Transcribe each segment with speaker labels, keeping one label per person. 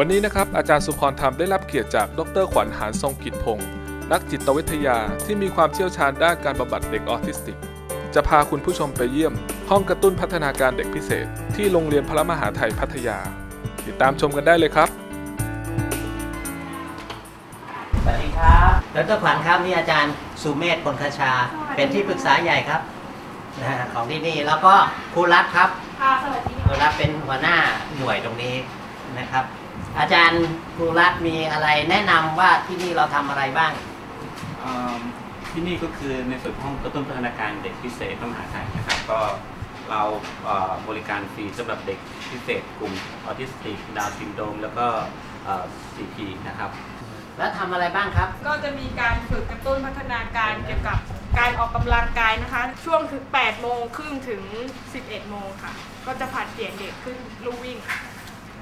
Speaker 1: วันนี้นะครับอาจารย์สุพรธรรมได้รับเกียรติจากดรขวัญหานทรงกิจพงศ์นักจิตวิทยาที่มีความเชี่ยวชาญด้านการบำบัดเด็กออทิสติก จะพาคุณผู้ชมไปเยี่ยม ห้องกระตุ้นพัฒนาการเด็กพิเศษ ที่โรงเรียนพระมหาไทยพัทยา ติดตามชมกันได้เลยครับ
Speaker 2: สวัสดีครับดรขวัญครับนี่อาจารย์สุเมธพลคชา เป็นที่ปรึกษาใหญ่ครับนะฮะของที่นี่แล้วก็ครูรัฐครับ
Speaker 3: ค่ะสวัสดี
Speaker 2: ครูรัฐเป็นหัวหน้าหน่วยตรงนี้นะครับ อาจารย์ครูรัฐมีอะไรแนะนำว่าที่นี่เราทำอะไรบ้าง
Speaker 4: เอิ่มที่นี่ก็คือในส่วนของกระตุ้นพัฒนาการเด็กพิเศษพระมหาไทยนะครับ ก็เราเอ่อบริการฟรีสำหรับเด็กพิเศษกลุ่มออทิสติก ดาวน์ซินโดรมแล้วก็เอ่อ CP นะครับ
Speaker 2: แล้วทำอะไรบ้างครับ
Speaker 3: ก็จะมีการฝึกกระตุ้นพัฒนาการเกี่ยวกับการออกกำลังกายนะคะ ช่วงถึง8โมงครึ่งถึง 11 โมงค่ะ ก็จะผัดเปลี่ยนเด็กขึ้นลู่วิ่ง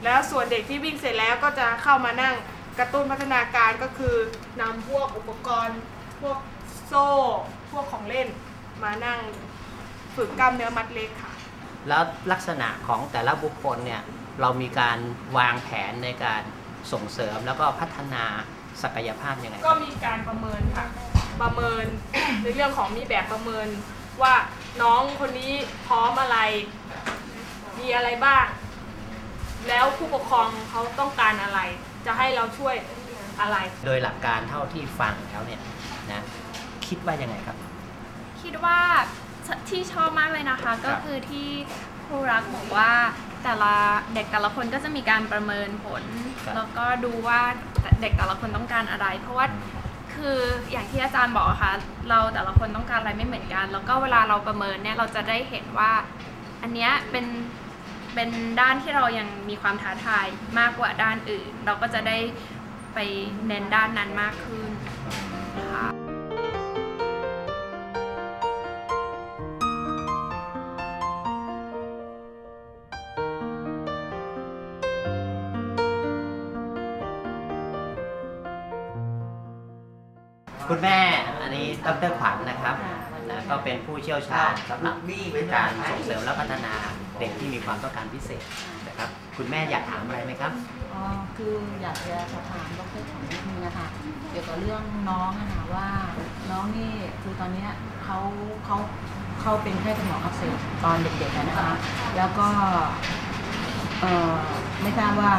Speaker 3: แล้วส่วนเด็กที่วิ่งเสร็จแล้วก็จะเข้ามานั่งกระตุ้นพัฒนาการก็คือนำพวกอุปกรณ์พวกโซ่พวกของเล่นมานั่งฝึกกล้ามเนื้อมัดเล็กค่ะ
Speaker 2: แล้วลักษณะของแต่ละบุคคลเนี่ยเรามีการวางแผนในการส่งเสริมแล้วก็พัฒนาศักยภาพยังไง
Speaker 3: ก็มีการประเมินค่ะ ประเมินในเรื่องของมีแบบประเมินว่าน้องคนนี้พร้อมอะไร มีอะไรบ้าง แล้วผู้ปกครองเขาต้องการอะไร จะให้เราช่วยอะไร
Speaker 2: โดยหลักการเท่าที่ฟังแล้วเนี่ยนะคิดว่ายังไงครับ
Speaker 5: คิดว่าที่ชอบมากเลยนะคะ ก็คือที่ครูรักบอกว่าแต่ละเด็กแต่ละคนก็จะมีการประเมินผล
Speaker 2: ครับ
Speaker 5: แล้วก็ดูว่าเด็กแต่ละคนต้องการอะไร เพราะว่าคืออย่างที่อาจารย์บอกอะค่ะ เราแต่ละคนต้องการอะไรไม่เหมือนกัน แล้วก็เวลาเราประเมินเนี่ยเราจะได้เห็นว่า อันเนี้ยเป็น เป็นด้านที่เรายังมีความท้าทายมากกว่าด้านอื่น เราก็จะได้ไปเน้นด้านนั้นมากขึ้นค่ะ
Speaker 2: คุณแม่อันนี้ดรขวัญนะครับนะก็เป็นผู้เชี่ยวชาญสำหรับการส่งเสริมและพัฒนา เด็กที่มีความต้องการพิเศษนะครับ คุณแม่อยากถามอะไรไหมครับ
Speaker 6: อ๋อคืออยากจะสอบถามดรของนิดนึงนะคะเกี่ยวกับเรื่องน้องอะนะว่าน้องนี่คือตอนนี้เขาเขาเขาเป็นแค่สมองอักเสบตอนเด็กๆนะคะ แล้วก็เอ่อไม่ทราบว่า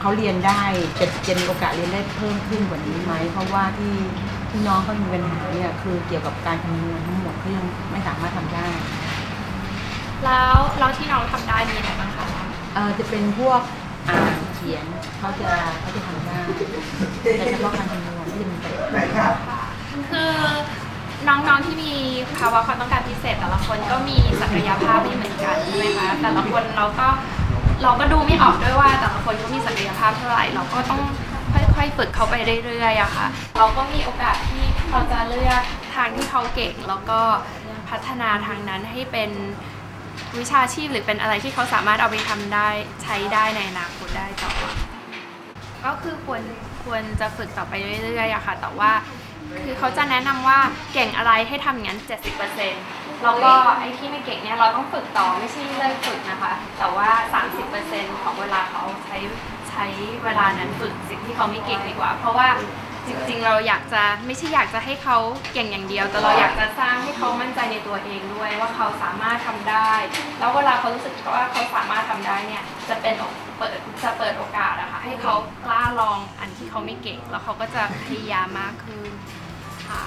Speaker 6: เขาเรียนได้จะจะมีโอกาสเรียนได้เพิ่มขึ้นกว่านี้ไหมเพราะว่าที่ที่น้องเขามีปัญหาเนี่ยคือเกี่ยวกับการคำนวณทั้งหมดเขายังไม่สามารถทำได้
Speaker 5: แล้วแล้วที่น้องทำได้มีอะไรบ้างคะ
Speaker 6: เอ่อจะเป็นพวกอ่านเขียนเขาจะเขาจะทำได้แต่เฉพาะการคำนวณที่จะมีปัญหา
Speaker 5: คือน้องๆที่มีภาวะความต้องการพิเศษ แต่ละคนก็มีศักยภาพไม่เหมือนกันใช่ไหมคะแต่ละคนเราก็เราก็ดูไม่ออกด้วยว่า แต่ละคนเขามีศักยภาพเท่าไหร่เราก็ต้องค่อยๆฝึกเขาไปเรื่อยๆอะค่ะ เราก็มีโอกาสที่เราจะเลือกทางที่เขาเก่งแล้วก็พัฒนาทางนั้นให้เป็น วิชาชีพหรือเป็นอะไรที่เขาสามารถเอาไปทำได้ใช้ได้ในอนาคตได้ต่อ ก็คือควรควรจะฝึกต่อไปเรื่อยๆอะค่ะ แต่ว่าคือเขาจะแนะนำว่าเก่งอะไรให้ทำอย่างนั้น 70%แล้วก็ไอ้ที่ไม่เก่งเนี่ยเราต้องฝึกต่อไม่ใช่เลิกฝึกนะคะ แต่ว่า 30%ของเวลาเขาใช้ใช้เวลานั้นฝึกสิ่งที่เขาไม่เก่งดีกว่า เพราะว่า จริงๆเราอยากจะไม่ใช่อยากจะให้เขาเก่งอย่างเดียว แต่เราอยากจะสร้างให้เขามั่นใจในตัวเองด้วยว่าเขาสามารถทำได้ แล้วเวลาเขารู้สึกว่าเขาสามารถทำได้เนี่ยจะเป็นโอเปิดจะเปิดโอกาสอะค่ะให้เขากล้าลองอันที่เขาไม่เก่ง แล้วเขาก็จะพยายามมากขึ้นค่ะ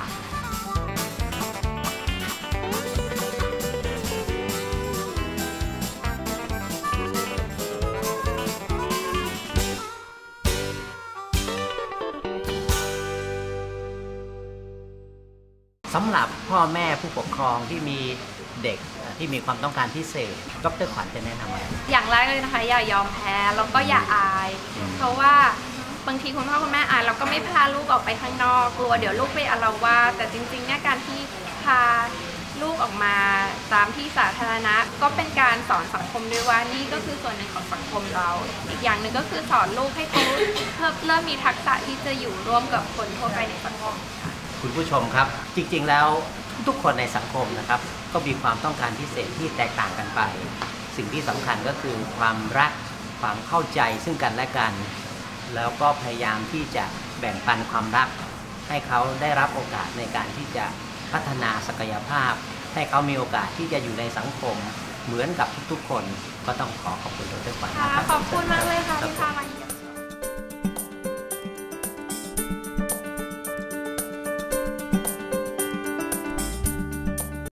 Speaker 2: สำหรับพ่อแม่ผู้ปกครองที่มีเด็กที่มีความต้องการพิเศษ ดรขวัญจะแนะนำอะไร
Speaker 5: อย่างแรกเลยนะคะ อย่ายอมแพ้แล้วก็อย่าอาย
Speaker 2: อืม
Speaker 5: เพราะว่าบางทีคุณพ่อคุณแม่อายเราก็ไม่พาลูกออกไปข้างนอกกลัวเดี๋ยวลูกไปอาละวาดแต่จริงๆเนี่ยการที่พาลูกออกมาตามที่สาธารณะ ก็เป็นการสอนสังคมด้วยว่านี่ก็คือส่วนหนึ่งของสังคมเรา อีกอย่างหนึ่งก็คือสอนลูกให้เขาเพิ่มเริ่มมีทักษะที่จะอยู่ร่วมกับคนทั่วไปในสังคมค่ะ
Speaker 2: คุณผู้ชมครับ จริงๆแล้วทุกคนในสังคมนะครับ ก็มีความต้องการพิเศษที่แตกต่างกันไป สิ่งที่สำคัญก็คือความรักความเข้าใจซึ่งกันและกัน แล้วก็พยายามที่จะแบ่งปันความรัก ให้เขาได้รับโอกาสในการที่จะพัฒนาศักยภาพ ให้เขามีโอกาสที่จะอยู่ในสังคมเหมือนกับทุกๆคนก็ต้องขอขอบคุณดรขวัญ
Speaker 5: ค่ะ
Speaker 2: นะครับ
Speaker 5: ขอบคุณมากเลย